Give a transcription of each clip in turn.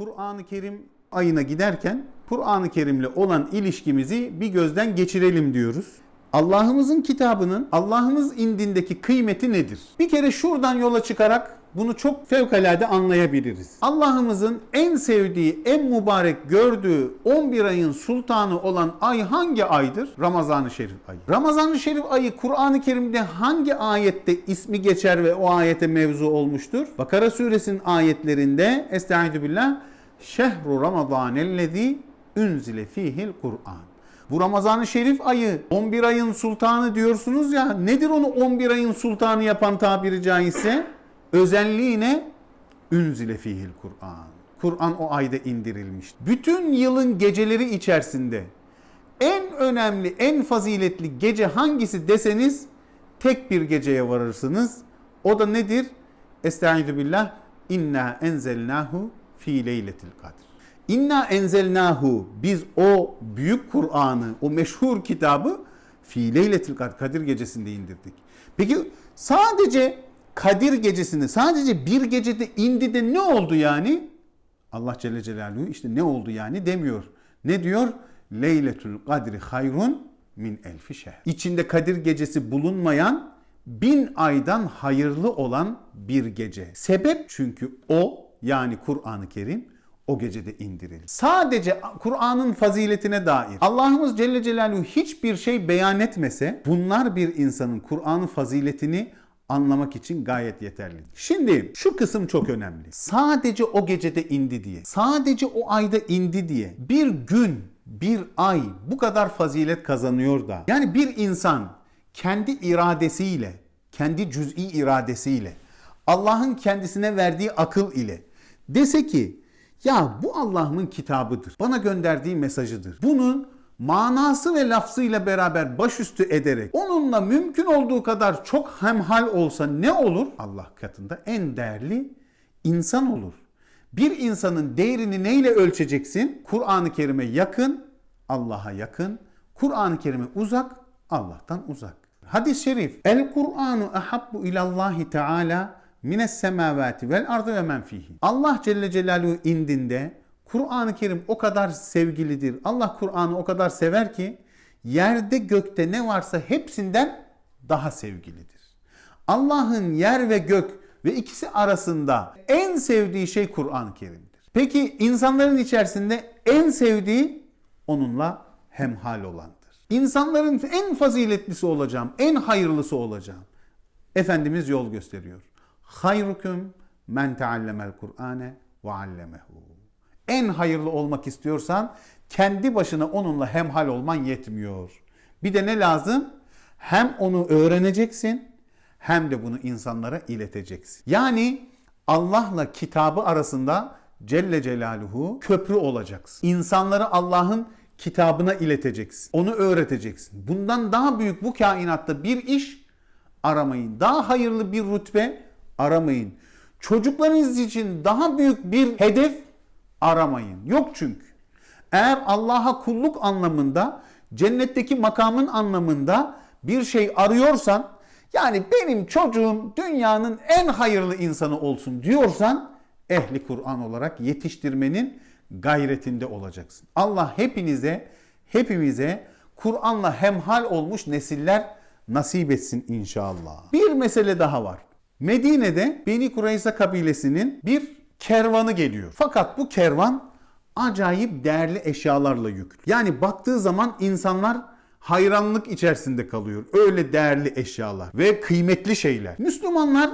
Kur'an-ı Kerim ayına giderken Kur'an-ı Kerim'le olan ilişkimizi bir gözden geçirelim diyoruz. Allah'ımızın kitabının Allah'ımız indindeki kıymeti nedir? Bir kere şuradan yola çıkarak bunu çok fevkalade anlayabiliriz. Allah'ımızın en sevdiği, en mübarek gördüğü 11 ayın sultanı olan ay hangi aydır? Ramazan-ı Şerif ayı. Ramazan-ı Şerif ayı Kur'an-ı Kerim'de hangi ayette ismi geçer ve o ayete mevzu olmuştur? Bakara suresinin ayetlerinde Estaizu billah Şehru Ramazanellezi unzile fihil Kur'an. Bu Ramazan-ı Şerif ayı 11 ayın sultanı diyorsunuz ya nedir onu 11 ayın sultanı yapan tabiri caizse? Özelliği ne? Ünzile fihil Kur'an. Kur'an o ayda indirilmiş. Bütün yılın geceleri içerisinde en önemli, en faziletli gece hangisi deseniz tek bir geceye varırsınız. O da nedir? Estaizu billah. İnna enzelnahu fi leyletil kadr. İnna enzelnahu biz o büyük Kur'an'ı, o meşhur kitabı fi leyletil kadr, Kadir gecesinde indirdik. Peki sadece Kadir gecesinde, sadece bir gecede indi de ne oldu yani? Allah Celle Celaluhu işte ne oldu yani demiyor. Ne diyor? Leyletül kadri hayrun min elfi şehr. İçinde Kadir gecesi bulunmayan bin aydan hayırlı olan bir gece. Sebep çünkü o yani Kur'an-ı Kerim o gecede indirildi. Sadece Kur'an'ın faziletine dair Allah'ımız Celle Celaluhu hiçbir şey beyan etmese bunlar bir insanın Kur'an'ın faziletini anlamak için gayet yeterli. Şimdi şu kısım çok önemli. Sadece o gecede indi diye, sadece o ayda indi diye bir gün, bir ay bu kadar fazilet kazanıyor da. Yani bir insan kendi iradesiyle, kendi cüz'i iradesiyle, Allah'ın kendisine verdiği akıl ile dese ki ya bu Allah'ın kitabıdır. Bana gönderdiği mesajıdır. Bunun manası ve lafzıyla beraber başüstü ederek onunla mümkün olduğu kadar çok hemhal olsa ne olur? Allah katında en değerli insan olur. Bir insanın değerini neyle ölçeceksin? Kur'an-ı Kerim'e yakın, Allah'a yakın. Kur'an-ı Kerim'e uzak, Allah'tan uzak. Hadis-i şerif. El Kur'anu ahabbu ilallahi teala mines semavati vel ardı ve men fihi. Allah Celle Celaluhu indinde Kur'an-ı Kerim o kadar sevgilidir. Allah Kur'an'ı o kadar sever ki yerde gökte ne varsa hepsinden daha sevgilidir. Allah'ın yer ve gök ve ikisi arasında en sevdiği şey Kur'an-ı Kerim'dir. Peki insanların içerisinde en sevdiği onunla hemhal olandır. İnsanların en faziletlisi olacağım, en hayırlısı olacağım. Efendimiz yol gösteriyor. Hayrukum men teallemel Kur'ane ve allemehu. En hayırlı olmak istiyorsan kendi başına onunla hemhal olman yetmiyor. Bir de ne lazım? Hem onu öğreneceksin hem de bunu insanlara ileteceksin. Yani Allah'la kitabı arasında Celle Celaluhu köprü olacaksın. İnsanları Allah'ın kitabına ileteceksin. Onu öğreteceksin. Bundan daha büyük bu kainatta bir iş aramayın. Daha hayırlı bir rütbe aramayın. Çocuklarınız için daha büyük bir hedef aramayın. Yok çünkü. Eğer Allah'a kulluk anlamında, cennetteki makamın anlamında bir şey arıyorsan, yani benim çocuğum dünyanın en hayırlı insanı olsun diyorsan, ehli Kur'an olarak yetiştirmenin gayretinde olacaksın. Allah hepinize, hepimize Kur'an'la hemhal olmuş nesiller nasip etsin inşallah. Bir mesele daha var. Medine'de Beni Kureyza kabilesinin bir kervanı geliyor. Fakat bu kervan acayip değerli eşyalarla yüklü. Yani baktığı zaman insanlar hayranlık içerisinde kalıyor. Öyle değerli eşyalar ve kıymetli şeyler. Müslümanlar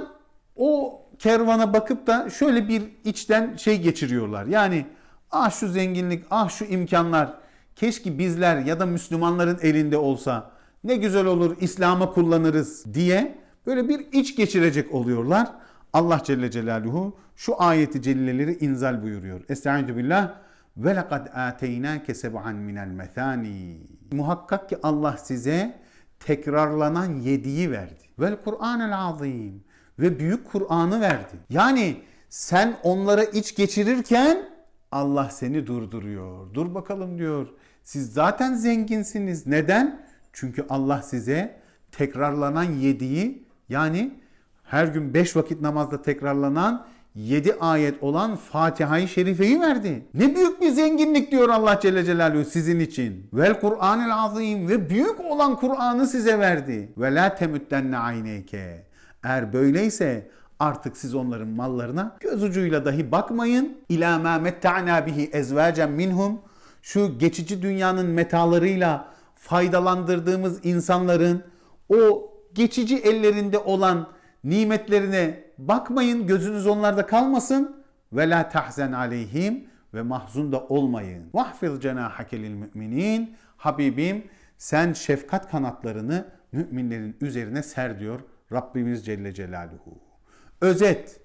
o kervana bakıp da şöyle bir içten şey geçiriyorlar. Yani ah şu zenginlik, ah şu imkanlar keşke bizler ya da Müslümanların elinde olsa ne güzel olur İslam'a kullanırız diye böyle bir iç geçirecek oluyorlar. Allah Celle Celaluhu şu ayeti celleleri inzal buyuruyor. Estaizu billah ve lekad ateynâke seb'an minel methâni. Muhakkak ki Allah size tekrarlanan yediği verdi. Vel Kur'anel azim ve büyük Kur'an'ı verdi. Yani sen onlara iç geçirirken Allah seni durduruyor. Dur bakalım diyor. Siz zaten zenginsiniz. Neden? Çünkü Allah size tekrarlanan yediği yani her gün beş vakit namazda tekrarlanan 7 ayet olan Fatiha-i Şerife'yi verdi. Ne büyük bir zenginlik diyor Allah Celle Celaluhu sizin için. Vel Kur'anil azim ve büyük olan Kur'an'ı size verdi. Ve la temuttenne ayneyke. Eğer böyleyse artık siz onların mallarına göz ucuyla dahi bakmayın. İlâ mâ metta'nâ bihi ezvâcen minhum. Şu geçici dünyanın metalarıyla faydalandırdığımız insanların o geçici ellerinde olan nimetlerine bakmayın. Gözünüz onlarda kalmasın. Ve la tahzen aleyhim ve mahzun da olmayın. Vahfil cenahake lil müminin. Habibim sen şefkat kanatlarını müminlerin üzerine ser diyor Rabbimiz Celle Celaluhu. Özet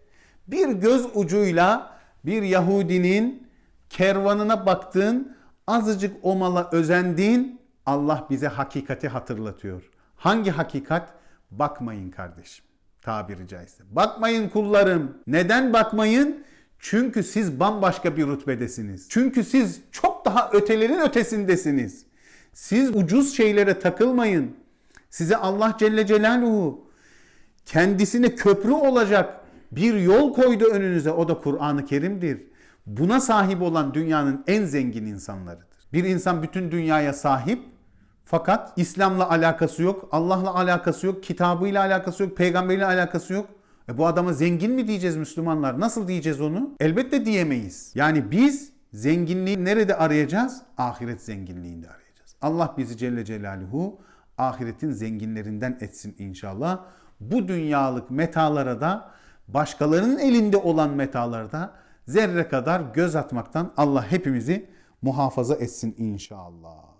bir göz ucuyla bir Yahudinin kervanına baktın, azıcık o mala özendin, Allah bize hakikati hatırlatıyor. Hangi hakikat? Bakmayın kardeşim. Tabiri caizse. Bakmayın kullarım. Neden bakmayın? Çünkü siz bambaşka bir rütbedesiniz. Çünkü siz çok daha ötelerin ötesindesiniz. Siz ucuz şeylere takılmayın. Size Allah Celle Celaluhu kendisine köprü olacak bir yol koydu önünüze. O da Kur'an-ı Kerim'dir. Buna sahip olan dünyanın en zengin insanlarıdır. Bir insan bütün dünyaya sahip fakat İslam'la alakası yok, Allah'la alakası yok, kitabıyla alakası yok, peygamberiyle alakası yok. E bu adama zengin mi diyeceğiz Müslümanlar? Nasıl diyeceğiz onu? Elbette diyemeyiz. Yani biz zenginliği nerede arayacağız? Ahiret zenginliğinde arayacağız. Allah bizi Celle Celaluhu ahiretin zenginlerinden etsin inşallah. Bu dünyalık metalara da başkalarının elinde olan metalara da zerre kadar göz atmaktan Allah hepimizi muhafaza etsin inşallah.